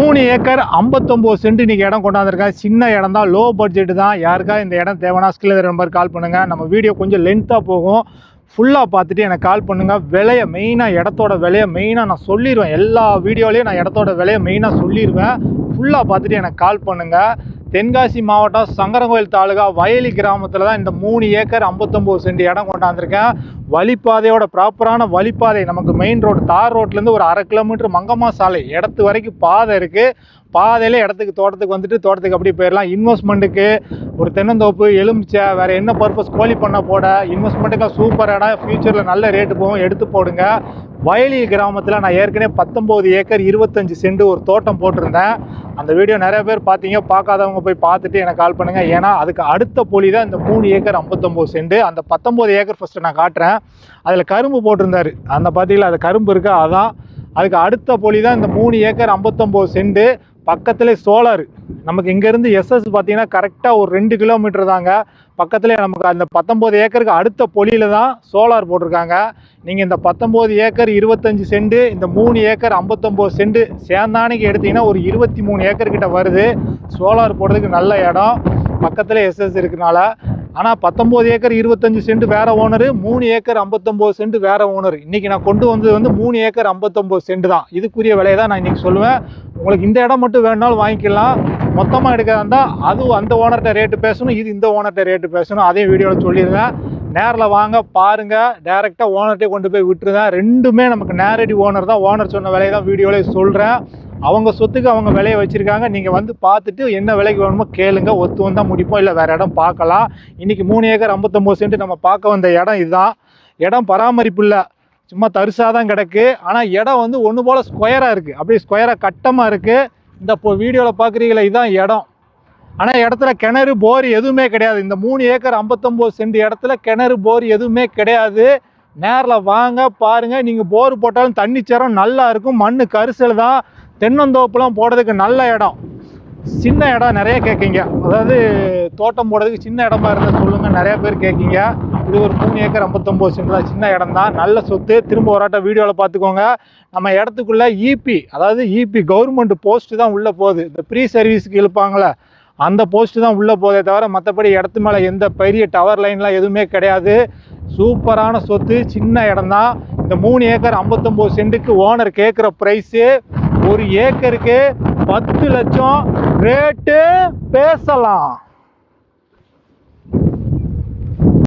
மூணு ஏக்கர் ஐம்பத்தொம்போது சென்ட் இன்னைக்கு இடம் கொண்டாந்துருக்கேன் சின்ன இடம் தான் லோ பட்ஜெட்டு தான். யாருக்கா இந்த இடம் தேவைன்னா ஸ்கில் நம்பர் கால் பண்ணுங்கள் நம்ம வீடியோ கொஞ்சம் லென்த்தாக போகும். ஃபுல்லாக பார்த்துட்டு எனக்கு கால் பண்ணுங்கள் விலையை மெயினாக இடத்தோட விலையை மெயினாக நான் சொல்லிடுவேன் எல்லா வீடியோலையும் நான் இடத்தோட விலையை மெயினாக சொல்லிடுவேன் ஃபுல்லாக பார்த்துட்டு எனக்கு கால் பண்ணுங்கள் தென்காசி மாவட்டம் சங்கரங்கோயில் தாலுகா வயலி கிராமத்தில் தான் இந்த மூணு ஏக்கர் ஐம்பத்தொம்போது சென்ட் இடம் கொண்டாந்துருக்கேன். வழிப்பாதையோட ப்ராப்பரான வழிப்பாதை நமக்கு மெயின் ரோடு தார் ரோட்லேருந்து ஒரு அரை கிலோமீட்டர் மங்கம்மா சாலை இடத்து வரைக்கும் பாதை இருக்குது பாதையிலே இடத்துக்கு தோட்டத்துக்கு வந்துட்டு தோட்டத்துக்கு அப்படி போயிடலாம் இன்வெஸ்ட்மெண்ட்டுக்கு ஒரு தென்னந்தோப்பு எலுமிச்சை வேறு என்ன பர்பஸ் கோழி பண்ண போட. இன்வெஸ்ட்மெண்ட்டுக்கு சூப்பர் இடம் ஃப்யூச்சரில் நல்ல ரேட்டு போகும். எடுத்து போடுங்க. வயலி கிராமத்தில் நான் ஏற்கனவே பத்தொம்போது ஏக்கர் இருபத்தஞ்சி செண்டு ஒரு தோட்டம் போட்டிருந்தேன். அந்த வீடியோ நிறைய பேர் பார்த்தீங்க. பார்க்காதவங்க போய் பார்த்துட்டு எனக்கு கால் பண்ணுங்கள் ஏன்னா அதுக்கு அடுத்த பொலி தான் இந்த மூணு ஏக்கர் ஐம்பத்தொம்போது செண்டு அந்த பத்தொம்போது ஏக்கர் ஃபஸ்ட்டு நான் காட்டுறேன். அதில் கரும்பு போட்டிருந்தார். அந்த பார்த்தீங்களா அது கரும்பு இருக்கா? அதான். அதுக்கு அடுத்த பொலி தான் இந்த மூணு ஏக்கர் ஐம்பத்தொம்போது செண்டு பக்கத்திலே சோலார் நமக்கு இங்கேருந்து எஸ்எஸ் பார்த்தீங்கன்னா கரெக்டாக ஒரு ரெண்டு கிலோமீட்டர் தாங்க. பக்கத்தில் நமக்கு அந்த பத்தொம்போது ஏக்கருக்கு அடுத்த பொலியில் தான் சோலார் போட்டிருக்காங்க. நீங்கள் இந்த பத்தொம்போது ஏக்கர் இருபத்தஞ்சு சென்ட் இந்த மூணு ஏக்கர் ஐம்பத்தொம்போது சென்ட் சேர்ந்தானிக்கு எடுத்தீங்கன்னா ஒரு இருபத்தி மூணு ஏக்கர்கிட்ட வருது. சோலார் போடுறதுக்கு நல்ல இடம். பக்கத்தில் எஸ்எஸ் இருக்கனால ஆனால் பத்தொம்போது ஏக்கர் இருபத்தஞ்சு சென்ட் வேறு ஓனர் மூணு ஏக்கர் ஐம்பத்தொம்போது சென்ட் வேறு ஓனர். இன்றைக்கி நான் கொண்டு வந்தது வந்து மூணு ஏக்கர் ஐம்பத்தொம்போது சென்ட் தான். இதுக்குரிய விலையை தான் நான் இன்றைக்கி சொல்லுவேன். உங்களுக்கு இந்த இடம் மட்டும் வேணுனாலும் வாங்கிக்கலாம். மொத்தமாக எடுக்கிறதா இருந்தால் அதுவும் அந்த ஓனர்கிட்ட ரேட்டு பேசணும் இது இந்த ஓனர்கிட்ட ரேட்டு பேசணும். அதையும் வீடியோவில் சொல்லிடுறேன். நேரில் வாங்க பாருங்கள் டேரெக்டாக ஓனர்கிட்டே கொண்டு போய் விட்டுருந்தேன் ரெண்டுமே நமக்கு நேரடி ஓனர் தான். ஓனர் சொன்ன விலையை தான் வீடியோவிலே சொல்கிறேன் அவங்க சொத்துக்கு அவங்க விலையை வச்சுருக்காங்க. நீங்கள் வந்து பார்த்துட்டு என்ன விலைக்கு வேணுமோ கேளுங்க. ஒத்து வந்தால் முடிப்போம். இல்லை வேறு இடம் பார்க்கலாம். இன்றைக்கி மூணு ஏக்கர் ஐம்பத்தொம்போது சென்ட் நம்ம பார்க்க வந்த இடம் இதுதான். இடம் பராமரிப்பு இல்லை. சும்மா தரிசாக தான் கிடக்கு. ஆனால் இடம் வந்து ஒன்று போல் ஸ்கொயராக இருக்குது அப்படியே ஸ்கொயராக கட்டமாக இருக்குது இந்த இப்போ வீடியோவில் பார்க்குறீங்களே இதுதான் இடம். ஆனால் இடத்துல கிணறு போர் எதுவுமே கிடையாது. இந்த மூணு ஏக்கர் ஐம்பத்தொம்போது சென்ட் இடத்துல கிணறு போர் எதுவுமே கிடையாது. நேரில் வாங்க பாருங்கள் நீங்கள் போர் போட்டாலும் தண்ணி சேரம் நல்லா இருக்கும். மண் கரிசல் தான். தென்னந்தோப்புலாம் போடுறதுக்கு நல்ல இடம். சின்ன இடம் நிறைய கேட்குங்க. அதாவது தோட்டம் போடுறதுக்கு சின்ன இடமா இருந்தால் சொல்லுங்கள் நிறைய பேர் கேட்குங்க. இது ஒரு மூணு ஏக்கர் ஐம்பத்தொம்போது சென்ட் தான் சின்ன இடம் தான் நல்ல சொத்து. திரும்ப ஒராட்ட வீடியோவில் பார்த்துக்கோங்க. நம்ம இடத்துக்குள்ளே இபி அதாவது இபி கவர்மெண்ட் போஸ்ட்டு தான் உள்ளே போகுது. இந்த ப்ரீ சர்வீஸுக்கு இழுப்பாங்களே அந்த போஸ்ட்டு தான் உள்ளே போதே தவிர மற்றபடி இடத்து மேலே எந்த பெரிய டவர் லைன்லாம் எதுவுமே கிடையாது. சூப்பரான சொத்து சின்ன இடம் தான் இந்த மூணு ஏக்கர் ஐம்பத்தொம்போது சென்ட்டுக்கு ஓனர் கேட்குற ப்ரைஸு ஒரு ஏக்கருக்கு பத்து லட்சம் ரேட்டு பேசலாம்.